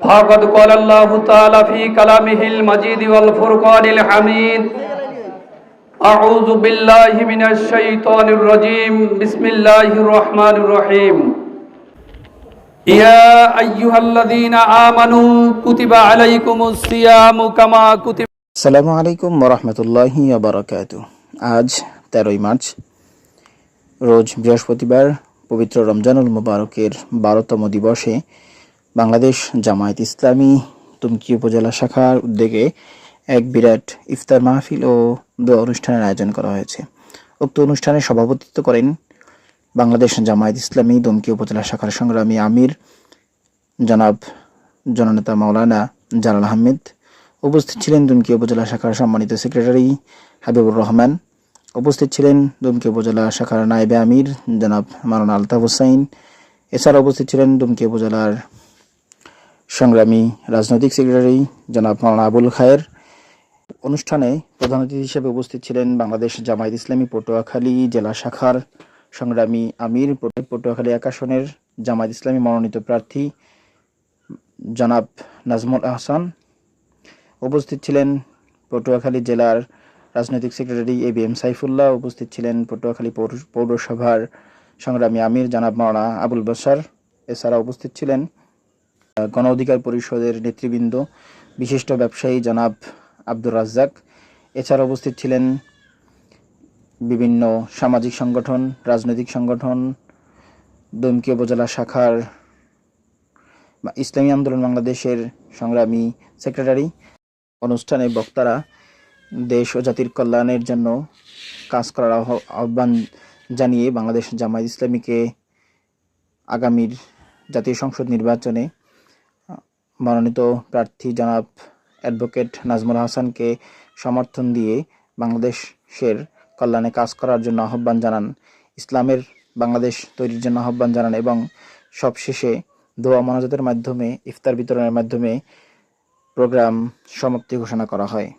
فقد قال الله تعالى في كلامه المجيد والفرقان الحميد أعوذ بالله من الشيطان الرجيم بسم الله الرحمن الرحيم يا أيها الذين آمنوا كتب عليكم الصيام كما كتب আসসালামু আলাইকুম ওরহমতুল্লাহি বারাকাতু আজ তেরোই মার্চ রোজ বৃহস্পতিবার পবিত্র রমজানুল মুবারকের বারোতম দিবসে বাংলাদেশ জামায়াত ইসলামী তুমকি উপজেলা শাখার উদ্যোগে এক বিরাট ইফতার মাহফিল ও দোয়া অনুষ্ঠানের আয়োজন করা হয়েছে। উক্ত অনুষ্ঠানে সভাপতিত্ব করেন বাংলাদেশ জামায়াত ইসলামী দুমকি উপজেলা শাখার সংগ্রামী আমির জনাব জননেতা মাওলানা জালাল আহমেদ। উপস্থিত ছিলেন দুমকি উপজেলা শাখার সম্মানিত সেক্রেটারি হাবিবুর রহমান। উপস্থিত ছিলেন দুমকি উপজেলা শাখার নায়েবে আমির জনাব মারানা আলতাফ হুসাইন এছাড়া উপস্থিত ছিলেন দুমকি উপজেলার সংগ্রামী রাজনৈতিক সেক্রেটারি জনাব মারানা আবুল খায়ের অনুষ্ঠানে প্রধান অতিথি হিসেবে উপস্থিত ছিলেন বাংলাদেশ জামায়াত ইসলামী পটুয়াখালী জেলা শাখার সংগ্রামী আমির, পটুয়াখালী এক আসনের জামায়াত ইসলামী মনোনীত প্রার্থী জনাব নাজমুল আহসান। উপস্থিত ছিলেন পটুয়াখালী জেলার রাজনৈতিক secretary A B M Saifullah. উপস্থিত ছিলেন পটুয়াখালী পৌর- পৌরসভার সংগ্রামী আমির জনাব মাওনা আবুল বসার এছাড়া উপস্থিত ছিলেন গণ অধিকার পরিষদের নেতৃবৃন্দ, বিশিষ্ট ব্যবসায়ী জনাব আব্দুর রাজ্জাক। এছাড়া উপস্থিত ছিলেন বিভিন্ন সামাজিক সংগঠন, রাজনৈতিক সংগঠন, দমকি উপজেলা শাখার ইসলামী আন্দোলন বাংলাদেশের সংগ্রামী সেক্রেটারি। অনুষ্ঠানে বক্তারা দেশ ও জাতির কল্যাণের জন্য কাজ করার আহ্বান জানিয়ে বাংলাদেশ জামায়াত ইসলামীকে আগামীর জাতীয় সংসদ নির্বাচনে মনোনীত প্রার্থী জনাব অ্যাডভোকেট নাজমুল হাসানকে সমর্থন দিয়ে বাংলাদেশের কল্যাণে কাজ করার জন্য আহ্বান জানান। ইসলামের বাংলাদেশ তৈরির জন্য আহ্বান জানান এবং সবশেষে দোয়া মনাজাতের মাধ্যমে, ইফতার বিতরণের মাধ্যমে প্রোগ্রাম সমাপ্তি ঘোষণা করা হয়।